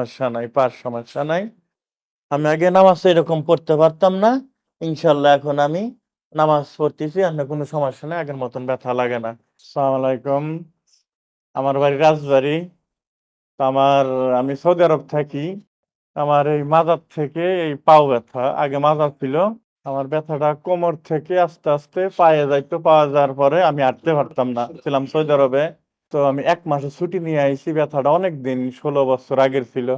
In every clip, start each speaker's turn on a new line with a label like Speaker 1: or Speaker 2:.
Speaker 1: সমস্যা নাই, পার সমস্যা নাই। আমি আগে নামাজ এরকম পড়তে পারতাম না। ইনশাল্লাহ এখন আমি নামাজ পড়তেছি, আর কোনো সমস্যা নেই, আগের মতন ব্যথা লাগে না। আসসালামু আলাইকুম। আমার বাড়ি রাজবাড়ি। আমার, আমি সৌদি আরব থাকি। আমার এই মাজার থেকে এই পাও ব্যথা, আগে মাজার ছিল। আমার ব্যথাটা কোমর থেকে আস্তে আস্তে পায়ে যাইতো, পাওয়া যাওয়ার পরে আমি হাঁটতে পারতাম না। ছিলাম সৌদি আরবে। তো আমি এক মাসে ছুটি নিয়ে আইছি, ব্যথাটা অনেক দিন ষোলো বছর আগের ছিল।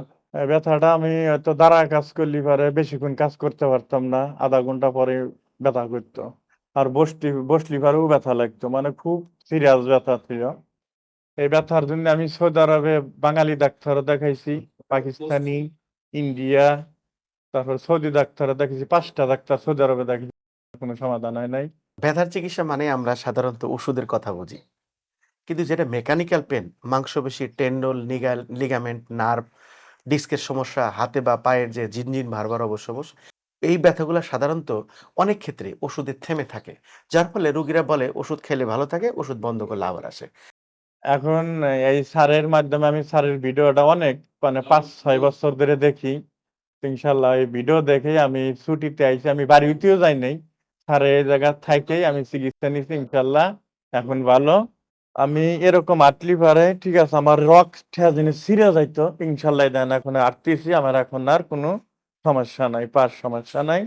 Speaker 1: ব্যথাটা আমি হয়তো দাঁড়া কাজ করলে পারে, বেশিক্ষণ কাজ করতে পারতাম না, আধা ঘণ্টা পরে ব্যথা করতো। আর বসলি বসলি পারেও ব্যথা লাগতো মানে খুব সিরিয়াস ব্যথা ছিল। এই ব্যথার জন্য আমি সৌদি আরবে বাঙালি ডাক্তার দেখাইছি, পাকিস্তানি, ইন্ডিয়া, তারপর সৌদি ডাক্তার দেখাইছি, পাঁচটা ডাক্তার সৌদি আরবে দেখেছি কোনো সমাধান হয় নাই।
Speaker 2: ব্যথার চিকিৎসা মানে আমরা সাধারণত ওষুধের কথা বুঝি। কিন্তু যেটা মেকানিক্যাল পেন মাংসপেশি টেন্ডল নিগাল লিগামেন্ট নার্ভ ডিস্কের সমস্যা, হাতে বা পায়ের যে জিনজিন ভারবার অবশ্যবস এই ব্যথাগুলো সাধারণত অনেক ক্ষেত্রে ওষুধে থেমে থাকে, যার ফলে রুগীরা বলে ওষুধ খেলে ভালো থাকে, ওষুধ বন্ধ করলে আবার আসে।
Speaker 1: এখন এই স্যারের মাধ্যমে আমি স্যারের ভিডিওটা অনেক মানে পাঁচ, ছয় বছর ধরে দেখি। ইনশাল্লাহ এই ভিডিও দেখে আমি ছুটিতে আইছি আমি বাড়িতেও যাই নাই। স্যারের এই জায়গা থাকেই আমি চিকিৎসা নিছি ইনশাল্লাহ এখন ভালো। আমি এরকম আটলি পারে ঠিক আছে, আমার রক ঠেয়া জিনিস যাইতো, ইনশাল্লাহ দেন এখন আটতেছি, আমার এখন আর কোনো সমস্যা নাই, পার সমস্যা নাই।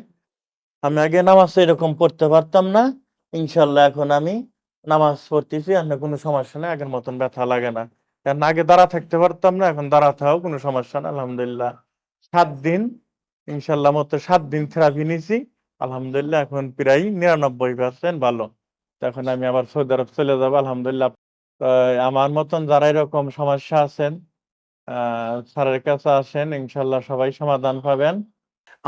Speaker 1: আমি আগে নামাজ এরকম পড়তে পারতাম না, ইনশাল্লাহ এখন আমি নামাজ পড়তেছি, আর কোনো সমস্যা নাই, আগের মতন ব্যথা লাগে না। কারণ আগে দাঁড়া থাকতে পারতাম না, এখন দাঁড়া দাঁড়াতেও কোনো সমস্যা না, আলহামদুলিল্লাহ। সাত দিন, ইনশাল্লাহ মতো সাত দিন থেরাপি নিছি, আলহামদুলিল্লাহ এখন প্রায় নিরানব্বই পার্সেন্ট ভালো। তো এখন আমি আবার সৌদি আরব চলে যাব, আলহামদুলিল্লাহ। আমার মতন যারা এরকম সমস্যা আছেন স্যারের কাছে আসেন ইনশাল্লাহ সবাই সমাধান পাবেন।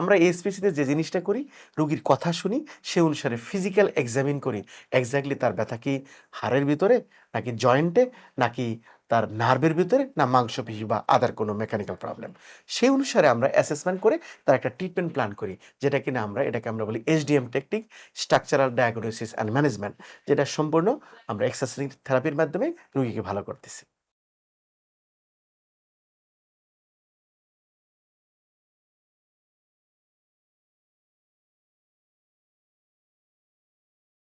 Speaker 2: আমরা এসপিসিতে যে জিনিসটা করি, রুগীর কথা শুনি, সে অনুসারে ফিজিক্যাল এক্সামিন করি। এক্স্যাক্টলি তার ব্যথা কি হাড়ের ভিতরে, নাকি জয়েন্টে নাকি তার নার্ভের ভিতরে না মাংসপেশি বা আদার কোনো মেকানিক্যাল প্রবলেম সেই অনুসারে আমরা অ্যাসেসমেন্ট করে তার একটা ট্রিটমেন্ট প্ল্যান করি, যেটা কিনা আমরা, এটাকে আমরা বলি HDM technique structural diagnosis and management যেটা সম্পূর্ণ আমরা এক্সারসাইজ থেরাপির মাধ্যমে রুগীকে ভালো করতেছি।